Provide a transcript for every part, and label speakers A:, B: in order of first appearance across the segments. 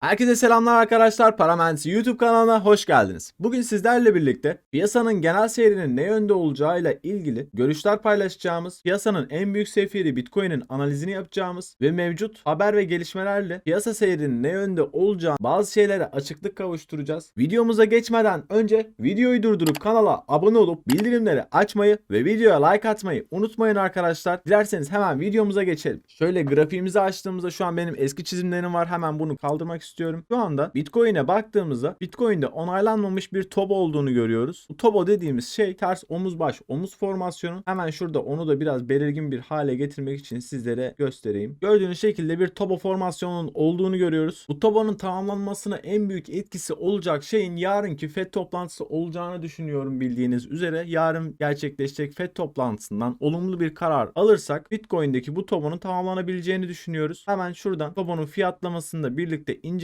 A: Herkese selamlar arkadaşlar. Paraments YouTube kanalına hoş geldiniz. Bugün sizlerle birlikte piyasanın genel seyrinin ne yönde olacağıyla ilgili görüşler paylaşacağımız, piyasanın en büyük sefiri Bitcoin'in analizini yapacağımız ve mevcut haber ve gelişmelerle piyasa seyrinin ne yönde olacağı bazı şeylere açıklık kavuşturacağız. Videomuza geçmeden önce videoyu durdurup kanala abone olup bildirimleri açmayı ve videoya like atmayı unutmayın arkadaşlar. Dilerseniz hemen videomuza geçelim. Şöyle grafiğimizi açtığımızda şu an benim eski çizimlerim var. Hemen bunu kaldırmak istiyorum. Şu anda Bitcoin'e baktığımızda Bitcoin'de onaylanmamış bir TOBO olduğunu görüyoruz. Bu TOBO dediğimiz şey ters omuz baş omuz formasyonu. Hemen şurada onu da biraz belirgin bir hale getirmek için sizlere göstereyim. Gördüğünüz şekilde bir TOBO formasyonunun olduğunu görüyoruz. Bu TOBO'nun tamamlanmasına en büyük etkisi olacak şeyin yarınki FED toplantısı olacağını düşünüyorum bildiğiniz üzere. Yarın gerçekleşecek FED toplantısından olumlu bir karar alırsak Bitcoin'deki bu TOBO'nun tamamlanabileceğini düşünüyoruz. Hemen şuradan TOBO'nun fiyatlamasını da birlikte inceleyelim.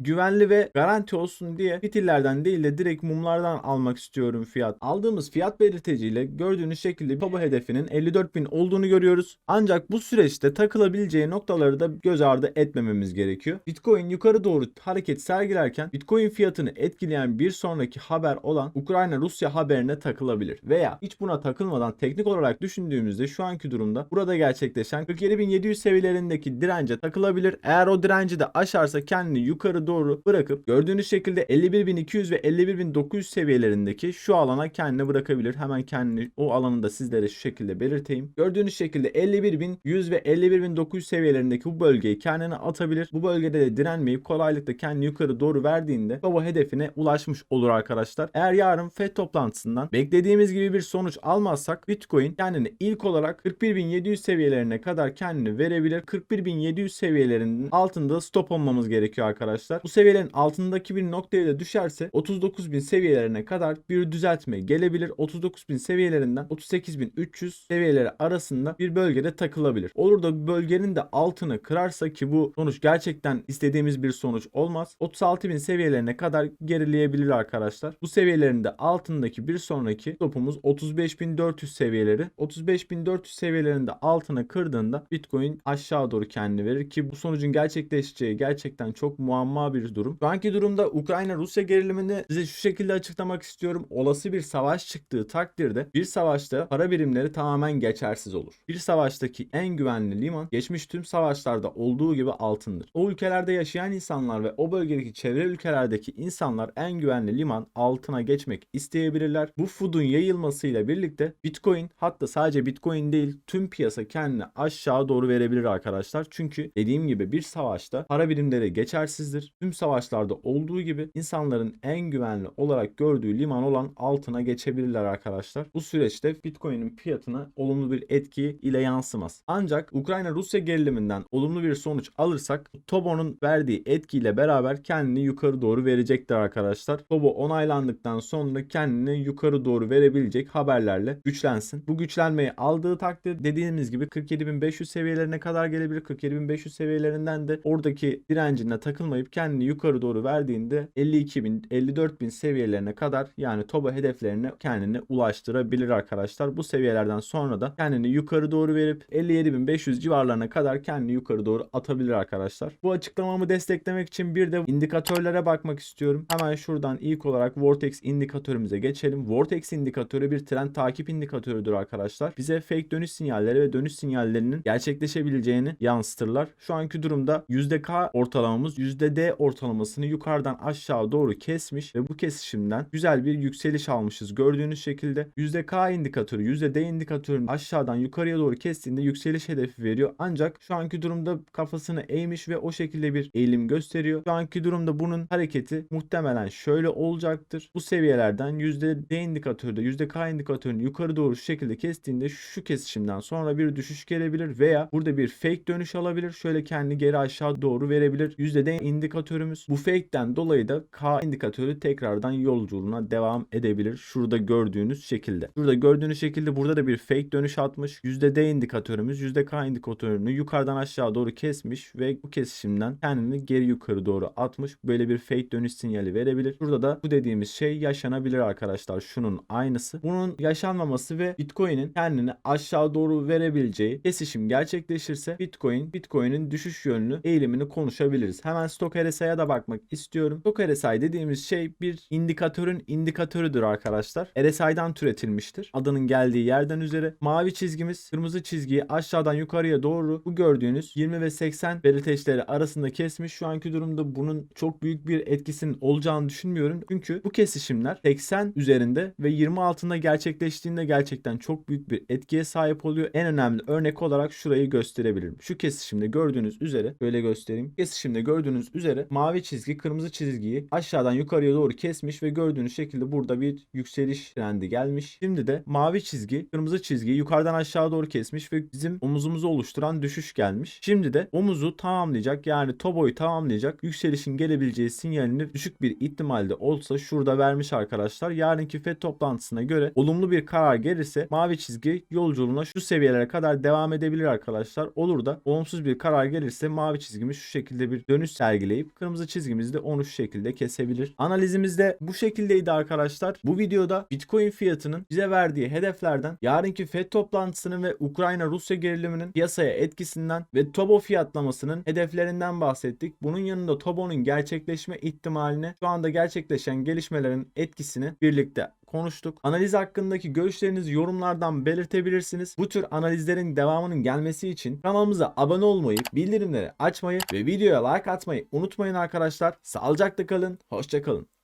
A: Güvenli ve garanti olsun diye fitillerden değil de direkt mumlardan almak istiyorum fiyat. Aldığımız fiyat belirteciyle gördüğünüz şekilde TOBO hedefinin 54.000 olduğunu görüyoruz. Ancak bu süreçte takılabileceği noktaları da göz ardı etmememiz gerekiyor. Bitcoin yukarı doğru hareket sergilerken Bitcoin fiyatını etkileyen bir sonraki haber olan Ukrayna-Rusya haberine takılabilir. Veya hiç buna takılmadan teknik olarak düşündüğümüzde şu anki durumda burada gerçekleşen 47.700 seviyelerindeki dirence takılabilir. Eğer o direnci de aşarsa kendini yukarı doğru bırakıp gördüğünüz şekilde 51.200 ve 51.900 seviyelerindeki şu alana kendini bırakabilir. Hemen kendini o alanı da sizlere şu şekilde belirteyim. Gördüğünüz şekilde 51.100 ve 51.900 seviyelerindeki bu bölgeyi kendine atabilir. Bu bölgede de direnmeyip kolaylıkla kendini yukarı doğru verdiğinde baba hedefine ulaşmış olur arkadaşlar. Eğer yarın FED toplantısından beklediğimiz gibi bir sonuç almazsak Bitcoin kendini ilk olarak 41.700 seviyelerine kadar kendini verebilir. 41.700 seviyelerinin altında stop olmamız gerekiyor arkadaşlar. Bu seviyelerin altındaki bir noktaya da düşerse 39.000 seviyelerine kadar bir düzeltme gelebilir. 39.000 seviyelerinden 38.300 seviyeleri arasında bir bölgede takılabilir. Olur da bölgenin de altını kırarsa ki bu sonuç gerçekten istediğimiz bir sonuç olmaz. 36.000 seviyelerine kadar gerileyebilir arkadaşlar. Bu seviyelerin de altındaki bir sonraki topumuz 35.400 seviyeleri. 35.400 seviyelerinde altına kırdığında Bitcoin aşağı doğru kendini verir ki bu sonucun gerçekleşeceği gerçekten çok muamma bir durum. Şu anki durumda Ukrayna-Rusya gerilimini size şu şekilde açıklamak istiyorum. Olası bir savaş çıktığı takdirde bir savaşta para birimleri tamamen geçersiz olur. Bir savaştaki en güvenli liman geçmiş tüm savaşlarda olduğu gibi altındır. O ülkelerde yaşayan insanlar ve o bölgedeki çevre ülkelerdeki insanlar en güvenli liman altına geçmek isteyebilirler. Bu food'un yayılmasıyla birlikte Bitcoin hatta sadece Bitcoin değil tüm piyasa kendini aşağı doğru verebilir arkadaşlar. Çünkü dediğim gibi bir savaşta para birimleri geçersizdir. Tüm savaşlarda olduğu gibi insanların en güvenli olarak gördüğü liman olan altına geçebilirler arkadaşlar. Bu süreçte Bitcoin'in fiyatına olumlu bir etki ile yansımaz. Ancak Ukrayna-Rusya geriliminden olumlu bir sonuç alırsak TOBO'nun verdiği etkiyle beraber kendini yukarı doğru verecektir arkadaşlar. TOBO onaylandıktan sonra kendini yukarı doğru verebilecek haberlerle güçlensin. Bu güçlenmeyi aldığı takdir dediğimiz gibi 47.500 seviyelerine kadar gelebilir. 47.500 seviyelerinden de oradaki direncine takılmayıp kendini yukarı doğru verdiğinde 52.000 54.000 seviyelerine kadar yani TOBO hedeflerine kendini ulaştırabilir arkadaşlar. Bu seviyelerden sonra da kendini yukarı doğru verip 57.500 civarlarına kadar kendini yukarı doğru atabilir arkadaşlar. Bu açıklamamı desteklemek için bir de indikatörlere bakmak istiyorum. Hemen şuradan ilk olarak Vortex indikatörümüze geçelim. Vortex indikatörü bir trend takip indikatörüdür arkadaşlar. Bize fake dönüş sinyalleri ve dönüş sinyallerinin gerçekleşebileceğini yansıtırlar. Şu anki durumda %K ortalamamız %D ortalamasını yukarıdan aşağı doğru kesmiş ve bu kesişimden güzel bir yükseliş almışız. Gördüğünüz şekilde %K indikatörü %D indikatörünün aşağıdan yukarıya doğru kestiğinde yükseliş hedefi veriyor. Ancak şu anki durumda kafasını eğmiş ve o şekilde bir eğilim gösteriyor. Şu anki durumda bunun hareketi muhtemelen şöyle olacaktır. Bu seviyelerden %D indikatörü %K indikatörünün yukarı doğru şu şekilde kestiğinde şu kesişimden sonra bir düşüş gelebilir veya burada bir fake dönüş alabilir. Şöyle kendi geri aşağı doğru verebilir. %D indikatörümüz bu fake'ten dolayı da K indikatörü tekrardan yolculuğuna devam edebilir. Şurada gördüğünüz şekilde. Şurada gördüğünüz şekilde burada da bir fake dönüş atmış. %D indikatörümüz %K indikatörünü yukarıdan aşağı doğru kesmiş ve bu kesişimden kendini geri yukarı doğru atmış. Böyle bir fake dönüş sinyali verebilir. Burada da bu dediğimiz şey yaşanabilir arkadaşlar. Şunun aynısı. Bunun yaşanmaması ve Bitcoin'in kendini aşağı doğru verebileceği kesişim gerçekleşirse Bitcoin, Bitcoin'in düşüş yönlü eğilimini konuşabiliriz. Hemen hemen stok RSI'ye da bakmak istiyorum. Stok RSI dediğimiz şey bir indikatörün indikatörüdür arkadaşlar. RSI'dan türetilmiştir. Adının geldiği yerden üzere. Mavi çizgimiz kırmızı çizgiyi aşağıdan yukarıya doğru bu gördüğünüz 20 ve 80 belirteçleri arasında kesmiş. Şu anki durumda bunun çok büyük bir etkisinin olacağını düşünmüyorum. Çünkü bu kesişimler 80 üzerinde ve 20 altında gerçekleştiğinde gerçekten çok büyük bir etkiye sahip oluyor. En önemli örnek olarak şurayı gösterebilirim. Şu kesişimde gördüğünüz üzere böyle göstereyim. Kesişimde gördüğünüz üzere mavi çizgi kırmızı çizgiyi aşağıdan yukarıya doğru kesmiş ve gördüğünüz şekilde burada bir yükseliş trendi gelmiş. Şimdi de mavi çizgi kırmızı çizgiyi yukarıdan aşağı doğru kesmiş ve bizim omuzumuzu oluşturan düşüş gelmiş. Şimdi de omuzu tamamlayacak yani toboyu tamamlayacak yükselişin gelebileceği sinyalini düşük bir ihtimalde olsa şurada vermiş arkadaşlar. Yarınki FED toplantısına göre olumlu bir karar gelirse mavi çizgi yolculuğuna şu seviyelere kadar devam edebilir arkadaşlar. Olur da olumsuz bir karar gelirse mavi çizgimiz şu şekilde bir dönüş sergileyip kırmızı çizgimizi de onu şu şekilde kesebilir. Analizimiz de bu şekildeydi arkadaşlar. Bu videoda Bitcoin fiyatının bize verdiği hedeflerden, yarınki FED toplantısının ve Ukrayna-Rusya geriliminin piyasaya etkisinden ve Tobo fiyatlamasının hedeflerinden bahsettik. Bunun yanında Tobo'nun gerçekleşme ihtimaline şu anda gerçekleşen gelişmelerin etkisini birlikte konuştuk. Analiz hakkındaki görüşlerinizi yorumlardan belirtebilirsiniz. Bu tür analizlerin devamının gelmesi için kanalımıza abone olmayı, bildirimleri açmayı ve videoya like atmayı unutmayın arkadaşlar. Sağlıcakla kalın, hoşça kalın.